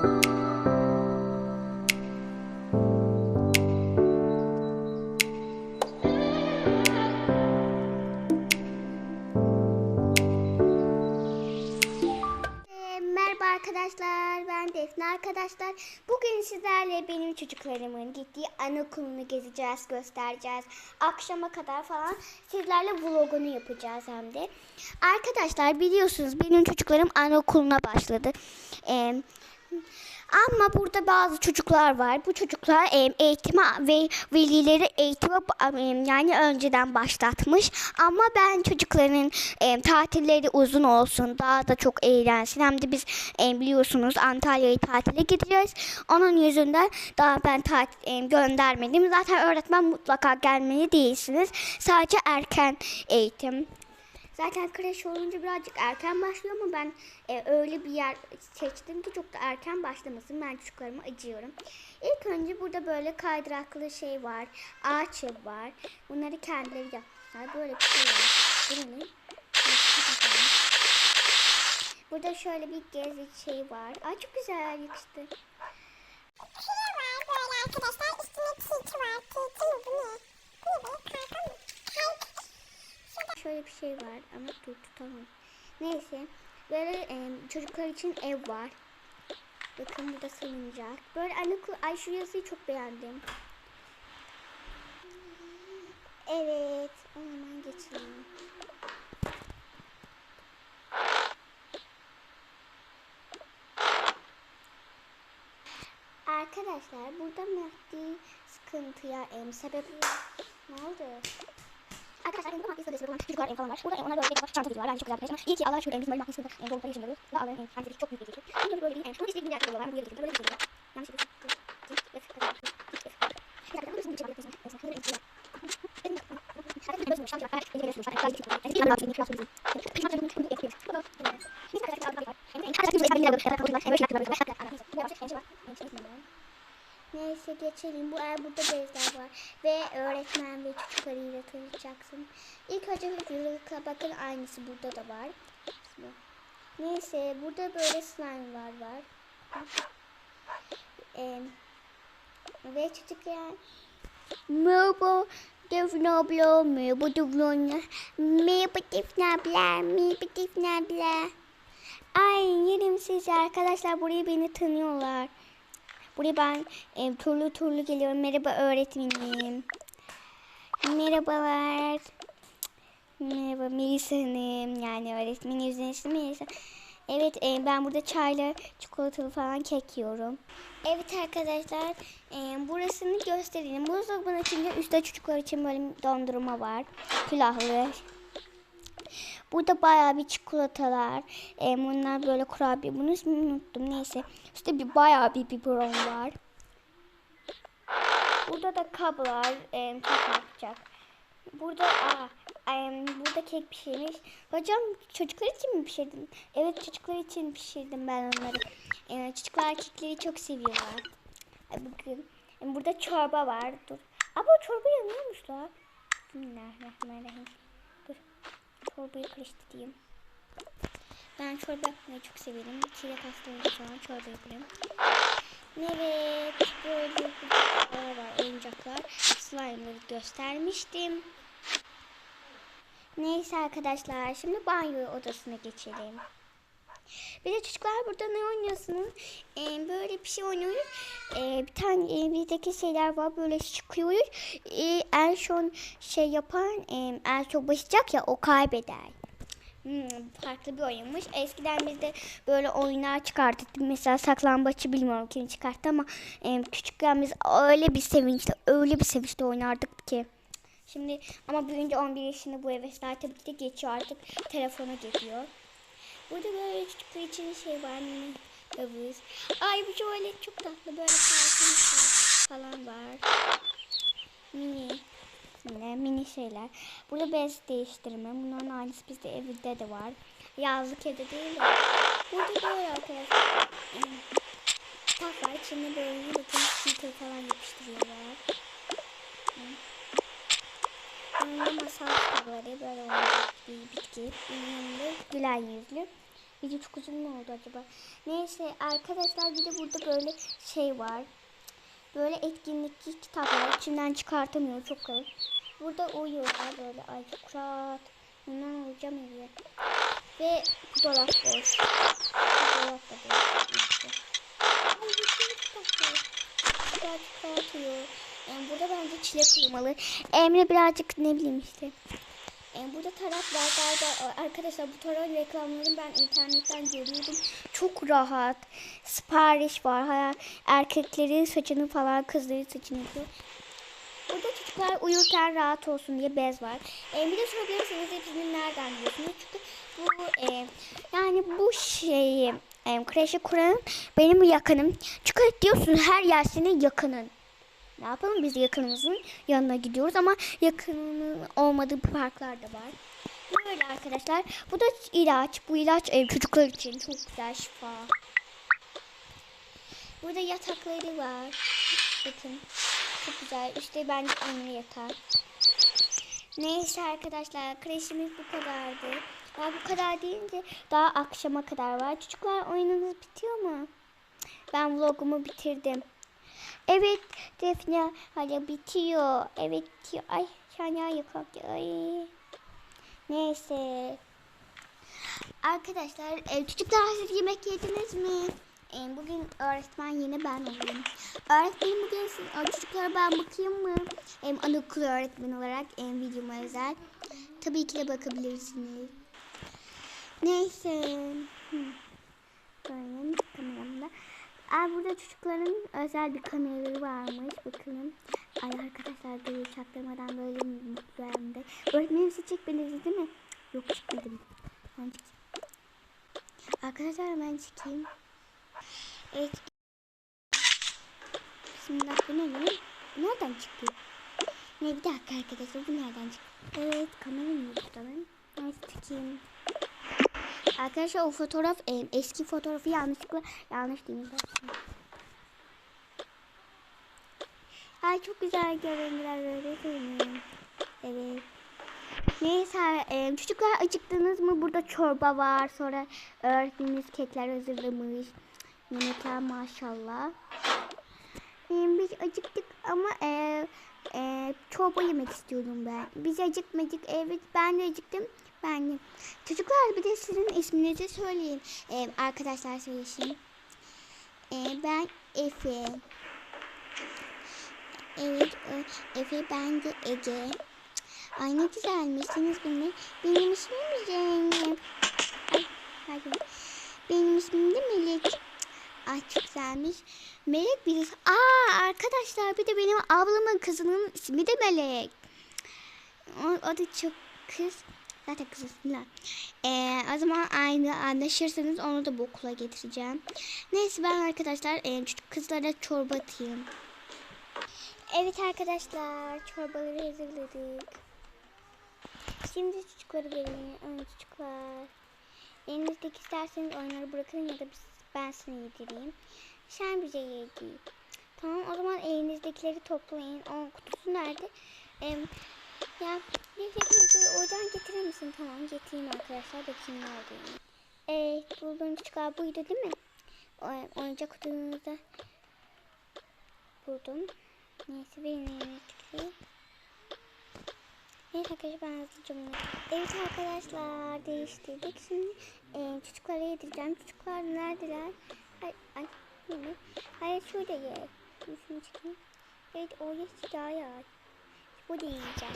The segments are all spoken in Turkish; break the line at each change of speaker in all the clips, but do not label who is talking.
Ee, arkadaşlar, ben Defne arkadaşlar. Bugün sizlerle benim çocuklarımın gittiği anaokulunu gezeceğiz, göstereceğiz. Akşama kadar falan sizlerle vlogunu yapacağız hem de. Arkadaşlar biliyorsunuz benim çocuklarım anaokuluna başladı. Ee, ama burada bazı çocuklar var. Bu çocuklar e, eğitime ve velileri eğitime e, yani önceden başlatmış. Ama ben çocukların e, tatilleri uzun olsun, daha da çok eğlensin. Hem de biz biliyorsunuz Antalya'ya tatile gideceğiz. Onun yüzünden daha ben tatil göndermedim. Zaten öğretmen mutlaka gelmeli değilsiniz. Sadece erken eğitim. Zaten kreş olunca birazcık erken başlıyor ama ben e, öyle bir yer seçtim ki çok da erken başlamasın. Ben çocuklarıma acıyorum. İlk önce burada böyle kaydıraklı şey var. Ağaç var. Bunları kendileri yapmışlar. Böyle bir şey var. Burada şöyle bir gezi şey var. Ay çok güzel yakıştı.
Şuraya var böyle arkadaşlar. Üstünde tilki var. Tilki mi bu ne? Bu ne be? Karga mı? Hayır.
Şöyle bir şey var ama dur tutamam. Neyse. Böyle e, çocuklar için ev var. Bakın burada salıncak. Böyle anne ay şu yazıyı çok beğendim. Evet. O zaman geçelim. Arkadaşlar burada maddi sıkıntıya em, sebep ne oldu? Arkadaşlar benim bu maddi sıkıntısı olan çocuklar em, falan var. Burada em, onlar böyle bir çanta gidiyorlar. Bence çok güzel bir şey. İyi ki Allah şöyle em, bizim böyle maddi sıkıntı em, zorlukları yaşamıyoruz. Ve Allah'ın em, kendisi çok büyük bir geçiyor. Bunları böyle bir em, bunu istediğim bir yerde koyuyorlar. Ben buraya getirdim. Böyle bir şey oluyor. Yanlış bir şey. Bir dakika, burası bir şey var. Mesela, böyle bir şey var. Neyse geçelim. Bu er burada bezler var. Ve öğretmen ve çocuklarıyla tanışacaksın. İlk önce yıllıkla bakın aynısı burada da var. Neyse burada böyle slime'lar var. Ee, ve çocuklar Merhaba Defne abla, merhaba Defne abla, merhaba Defne merhaba Defne. Ay yerim sizi arkadaşlar buraya beni tanıyorlar. Buraya ben e, turlu turlu geliyorum. Merhaba öğretmenim. Merhabalar. Merhaba Melisa Hanım. Yani öğretmenin ismi Melisa. Evet e, ben burada çayla çikolatalı falan kek yiyorum. Evet arkadaşlar e, burasını gösterelim. Buzdolabının içinde üstte çocuklar için böyle dondurma var. Külahlı. Burada bayağı bir çikolatalar. E, bunlar böyle kurabiye. Bunu unuttum. Neyse. İşte bir bayağı bir biberon var. Burada da kablar. E. Burada aa, e, burada kek pişirmiş. Hocam çocuklar için mi pişirdin? Evet çocuklar için pişirdim ben onları. E, çocuklar kekleri çok seviyorlar. E, bakın. E, burada çorba var. Dur. Bu çorba yanıyormuş la. Bismillahirrahmanirrahim. Çorbayı karıştırayım. Ben çorba yapmayı çok severim. Çilek hastalığı falan çorba yaparım. Evet, böyle oyuncaklar var, oyuncaklar. Slime'ları göstermiştim. Neyse arkadaşlar, şimdi banyo odasına geçelim. Bir de çocuklar burada ne oynuyorsunuz? Ee, böyle bir şey oynuyoruz. Ee, bir tane e, şeyler var böyle çıkıyoruz. Ee, en son şey yapan e, en çok başlayacak ya o kaybeder. Hmm, farklı bir oyunmuş. Eskiden biz de böyle oyunlar çıkarttık. Mesela saklambaçı bilmiyorum kim çıkarttı ama e, küçükken biz öyle bir sevinçle, öyle bir sevinçle oynardık ki. Şimdi ama büyüyünce 11 yaşında bu hevesler tabii ki geçiyor artık telefona geliyor. Burada böyle çocuklar için şey var mini havuz. Ay bu tuvalet çok tatlı böyle parfümler falan var. Mini yine mini şeyler. Burada bez değiştirme. Bunların aynısı bizde evde de var. Yazlık evde değil de. Burada böyle arkadaşlar. Hmm, Tak var. İçinde böyle yıldız sticker falan yapıştırıyorlar. Yanında masal kitapları böyle olacak bir bitki. Yanında gülen yüzlü. Video çok uzun mu oldu acaba? Neyse arkadaşlar bir de burada böyle şey var. Böyle etkinlikli kitaplar içinden çıkartamıyor çok kalın. Burada uyuyorlar böyle ay çok rahat. Bundan olacağım iyi. Ve bu dolap boş. Bu dolap da boş. Ay bir sürü kitap. Kitaplar çıkartıyor. Yani burada bence çilek uyumalı. Emre birazcık ne bileyim işte. Yani burada taraf var galiba arkadaşlar bu taraf reklamlarını ben internetten görüyordum. Çok rahat. Sipariş var. Ha, erkeklerin saçını falan kızların saçını yapıyor. Burada çocuklar uyurken rahat olsun diye bez var. E, bir de sorabilirsiniz hepsini nereden biliyorsunuz? Çünkü bu e, yani bu şeyi e, kreşe kuran benim yakınım. Çünkü diyorsunuz her yer senin yakının. Ne yapalım biz yakınımızın yanına gidiyoruz ama yakının olmadığı parklar da var. Böyle arkadaşlar. Bu da ilaç. Bu ilaç e, çocuklar için çok güzel şifa. Burada yatakları var. Bakın. Çok güzel. İşte bence Emre yatar. Neyse arkadaşlar kreşimiz bu kadardı. Daha bu kadar deyince daha akşama kadar var. Çocuklar oyununuz bitiyor mu? Ben vlogumu bitirdim. Evet Defne hadi bitiyor. Evet bitiyor. Ay Şanya yıkaktı. Ay. Neyse. Arkadaşlar e, çocuklar siz yemek yediniz mi? E, bugün öğretmen yine ben olayım. Öğretmenim bugün siz, e, çocuklara ben bakayım mı? E, anaokulu öğretmeni olarak e, videoma özel. Tabii ki de bakabilirsiniz. Neyse. Hı. Böyle kameramda. Aa, burada çocukların özel bir kameraları varmış. Bakalım. Ay arkadaşlar böyle çaktırmadan böyle mutlu hem de. Öğretmenim siz çekmediniz değil mi? Yok çıkmadım. Ben çıkayım. Arkadaşlar ben çıkayım. Evet. Bismillah bu ne? Bu Nereden çıktı? Ne bir dakika arkadaşlar bu nereden çıktı? Evet kameram yok lan. Neyse çıkayım. Arkadaşlar o fotoğraf e, eski fotoğrafı yanlışlıkla yanlış değil? Ay çok güzel görüntüler böyle söyleyeyim. Evet. Neyse e, çocuklar acıktınız mı? Burada çorba var. Sonra öğretmenimiz kekler hazırlamış. Yemekler maşallah. E, biz acıktık ama e, e, çorba yemek istiyorum ben. Biz acıkmadık. Evet ben de acıktım. Ben de. Çocuklar bir de sizin isminizi söyleyin. E, arkadaşlar söylesin. E, ben Efe. Evet Efe ben de Ece. Ay ne güzelmişsiniz benim. Benim ismim Zeynep. Ay, pardon. Benim ismim de Melek. Çok güzelmiş. Melek birisi. Aa arkadaşlar bir de benim ablamın kızının ismi de Melek. O, o da çok kız. Zaten kız ismiler. Ee, o zaman aynı anlaşırsanız onu da bu okula getireceğim. Neyse ben arkadaşlar e, kızlara çorba atayım. Evet arkadaşlar çorbaları hazırladık. Şimdi çocukları verin. Çocuklar. Elinizdeki isterseniz onları bırakın ya da biz, ben sana yedireyim. Sen bize yedir. Tamam o zaman elinizdekileri toplayın. O kutusu nerede? Ee, ya bir hepinizi oradan getirir misin? Tamam getireyim arkadaşlar. Bakayım nerede. Evet bulduğum çocuklar buydu değil mi? O, oyuncak kutunuzda buldum. Neyse benim elinizdekileri. Evet arkadaşlar ben hızlıca bunu. Evet arkadaşlar değiştirdik. Şimdi e, çocuklara yedireceğim. Çocuklar neredeler? Ay, ay, yine. Hayır şurada ye. Şunu çıkayım. Evet o ye daha aç. Bu da yiyeceğim.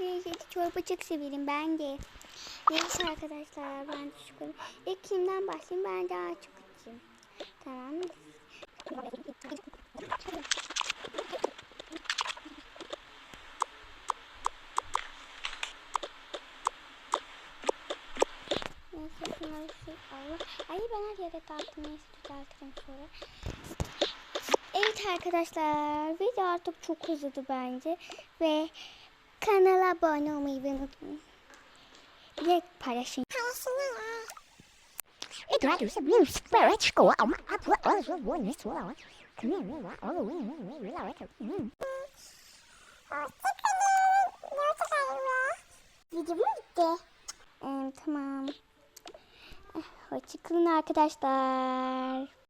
Neyse çorba çok severim ben de. Neyse arkadaşlar ben çocuklara. İlk kimden başlayayım ben daha çok içeyim. Tamam. Neyse şunları şu Allah. Ay ben her yere dağıttım. Neyse düzeltirim sonra. Evet arkadaşlar video artık çok uzadı bence. Ve kanala abone olmayı unutmayın. Bir de paylaşın.
It was a blue spirit school. Oh, my God, what was the one this was? Come here, we want all the way, we want all the way. Hoşçakalın. Hoşçakalın. Video bitti.
Ee, tamam. Hoşçakalın arkadaşlar.